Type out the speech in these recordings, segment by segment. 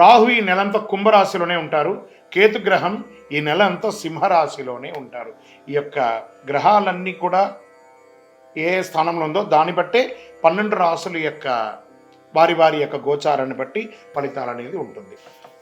రాహు ఈ నెలంతా కుంభరాశిలోనే ఉంటారు. కేతు గ్రహం ఈ నెల అంతా సింహరాశిలోనే ఉంటారు. ఈ యొక్క గ్రహాలన్నీ కూడా ఏ స్థానంలో ఉందో దాన్ని బట్టే పన్నెండు రాసుల యొక్క వారి వారి యొక్క గోచారాన్ని బట్టి ఫలితాలు అనేది ఉంటుంది.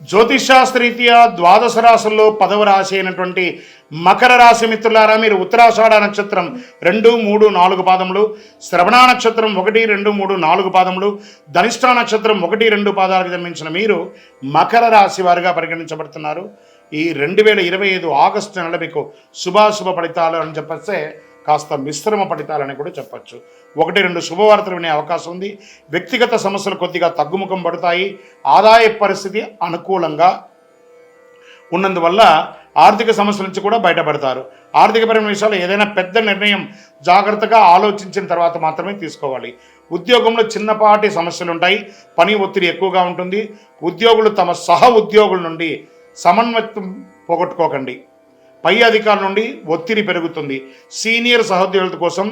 జ్యోతిషాస్త్రరీత్యా ద్వాదశ రాశుల్లో పదవ రాశి అయినటువంటి మకర రాశి మిత్రులారా మీరు ఉత్తరాషాఢ నక్షత్రం రెండు మూడు నాలుగు పాదములు శ్రవణ నక్షత్రం ఒకటి రెండు మూడు నాలుగు పాదములు ధనిష్ట నక్షత్రం ఒకటి రెండు పాదాలకు జన్మించిన మీరు మకర రాశి వారిగా పరిగణించబడుతున్నారు. ఈ రెండు వేల ఇరవై ఐదు ఆగస్టు నెల మీకు శుభాశుభ ఫలితాలు అని చెప్పస్తే కాస్త మిశ్రమ ఫలితాలని కూడా చెప్పచ్చు. ఒకటి రెండు శుభవార్తలు వినే అవకాశం ఉంది. వ్యక్తిగత సమస్యలు కొద్దిగా తగ్గుముఖం పడతాయి. ఆదాయ పరిస్థితి అనుకూలంగా ఉన్నందువల్ల ఆర్థిక సమస్యల నుంచి కూడా బయటపడతారు. ఆర్థికపరమైన విషయాలు ఏదైనా పెద్ద నిర్ణయం జాగ్రత్తగా ఆలోచించిన తర్వాత మాత్రమే తీసుకోవాలి. ఉద్యోగంలో చిన్నపాటి సమస్యలు ఉంటాయి. పని ఒత్తిడి ఎక్కువగా ఉంటుంది. ఉద్యోగులు తమ సహ ఉద్యోగుల నుండి సమన్వయం పోగొట్టుకోకండి. పై అధికారుల నుండి ఒత్తిడి పెరుగుతుంది. సీనియర్ సహోద్యోగుల కోసం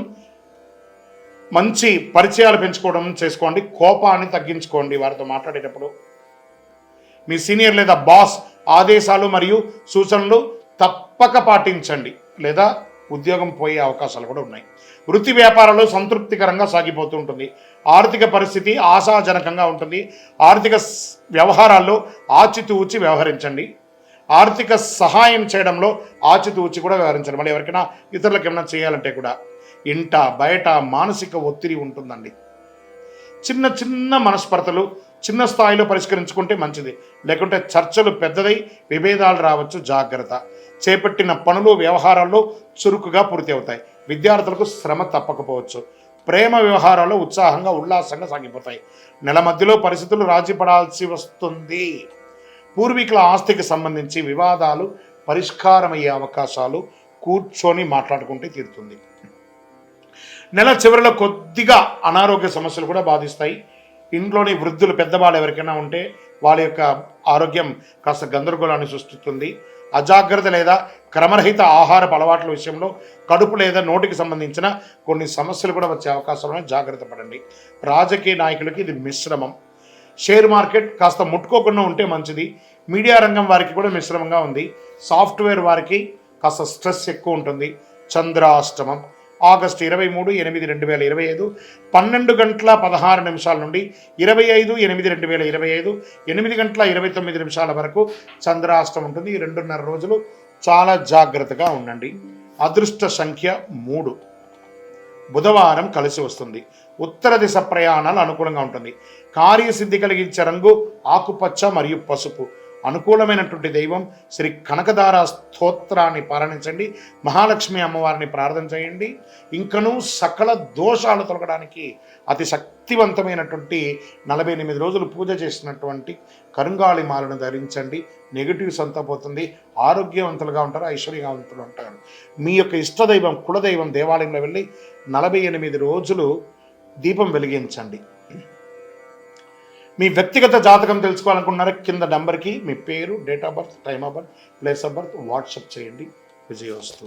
మంచి పరిచయాలు పెంచుకోవడం చేసుకోండి. కోపాన్ని తగ్గించుకోండి వారితో మాట్లాడేటప్పుడు. మీ సీనియర్ లేదా బాస్ ఆదేశాలు మరియు సూచనలు తప్పక పాటించండి. లేదా ఉద్యోగం పోయే అవకాశాలు కూడా ఉన్నాయి. వృత్తి వ్యాపారాలు సంతృప్తికరంగా సాగిపోతూ ఉంటుంది. ఆర్థిక పరిస్థితి ఆశాజనకంగా ఉంటుంది. ఆర్థిక వ్యవహారాల్లో ఆచితూచి వ్యవహరించండి. ఆర్థిక సహాయం చేయడంలో ఆచితూచి కూడా వ్యవహరించండి మళ్ళీ ఎవరికైనా ఇతరులకు ఏమైనా చేయాలంటే కూడా ఇంట బయట మానసిక ఒత్తిడి ఉంటుందండి. చిన్న చిన్న మనస్పర్ధలు చిన్న స్థాయిలో పరిష్కరించుకుంటే మంచిది. లేకుంటే చర్చలు పెద్దదై విభేదాలు రావచ్చు జాగ్రత్త. చేపట్టిన పనులు వ్యవహారాల్లో చురుకుగా పూర్తి అవుతాయి. విద్యార్థులకు శ్రమ తప్పకపోవచ్చు. ప్రేమ వ్యవహారాల్లో ఉత్సాహంగా ఉల్లాసంగా సాగిపోతాయి. నెల మధ్యలో పరిస్థితులు రాజీ పడాల్సి వస్తుంది. పూర్వీకుల ఆస్తికి సంబంధించి వివాదాలు పరిష్కారమయ్యే అవకాశాలు కూర్చొని మాట్లాడుకుంటే తీరుతుంది. నెల చివరిలో కొద్దిగా అనారోగ్య సమస్యలు కూడా బాధిస్తాయి. ఇంట్లోని వృద్ధులు పెద్దవాళ్ళు ఎవరికైనా ఉంటే వాళ్ళ యొక్క ఆరోగ్యం కాస్త గందరగోళాన్ని సృష్టిస్తుంది. అజాగ్రత్త లేదా క్రమరహిత ఆహారపు అలవాట్ల విషయంలో కడుపు లేదా నోటికి సంబంధించిన కొన్ని సమస్యలు కూడా వచ్చే అవకాశాలను జాగ్రత్త పడండి. రాజకీయ నాయకులకి ఇది మిశ్రమం. షేర్ మార్కెట్ కాస్త ముట్టుకోకుండా ఉంటే మంచిది. మీడియా రంగం వారికి కూడా మిశ్రమంగా ఉంది. సాఫ్ట్వేర్ వారికి కాస్త స్ట్రెస్ ఎక్కువ ఉంటుంది. చంద్రాష్టమం. ఆగస్టు ఇరవై మూడు ఎనిమిది రెండు వేల ఇరవై ఐదు. పన్నెండు గంటల పదహారు నిమిషాల నుండి ఇరవై ఐదు ఎనిమిది రెండు వేల ఇరవై ఐదు. ఎనిమిది గంటల ఇరవై తొమ్మిది నిమిషాల వరకు చంద్రాష్టమం ఉంటుంది. ఈ రెండున్నర రోజులు చాలా జాగ్రత్తగా ఉండండి. అదృష్ట సంఖ్య మూడు. బుధవారం కలిసి వస్తుంది. ఉత్తర దిశ ప్రయాణాలు అనుకూలంగా ఉంటుంది. కార్యసిద్ధి కలిగించే రంగు ఆకుపచ్చ మరియు పసుపు. అనుకూలమైనటువంటి దైవం శ్రీ కనకదార స్తోత్రాన్ని పారాయణించండి. మహాలక్ష్మి అమ్మవారిని ప్రార్థన చేయండి. ఇంకనూ సకల దోషాలు తొలగడానికి అతి శక్తివంతమైనటువంటి నలభై ఎనిమిది రోజులు పూజ చేసినటువంటి కరుంగాళి మాలను ధరించండి. నెగిటివ్స్ అంతా పోతుంది. ఆరోగ్యవంతులుగా ఉంటారు ఐశ్వర్యవంతులు ఉంటారు. మీ యొక్క ఇష్టదైవం కులదైవం దేవాలయంలో వెళ్ళి నలభై ఎనిమిది రోజులు దీపం వెలిగించండి. మీ వ్యక్తిగత జాతకం తెలుసుకోవాలనుకున్నారా కింద నెంబర్కి మీ పేరు date of birth time of birth place of birth WhatsApp చేయండి. విజయోస్తు.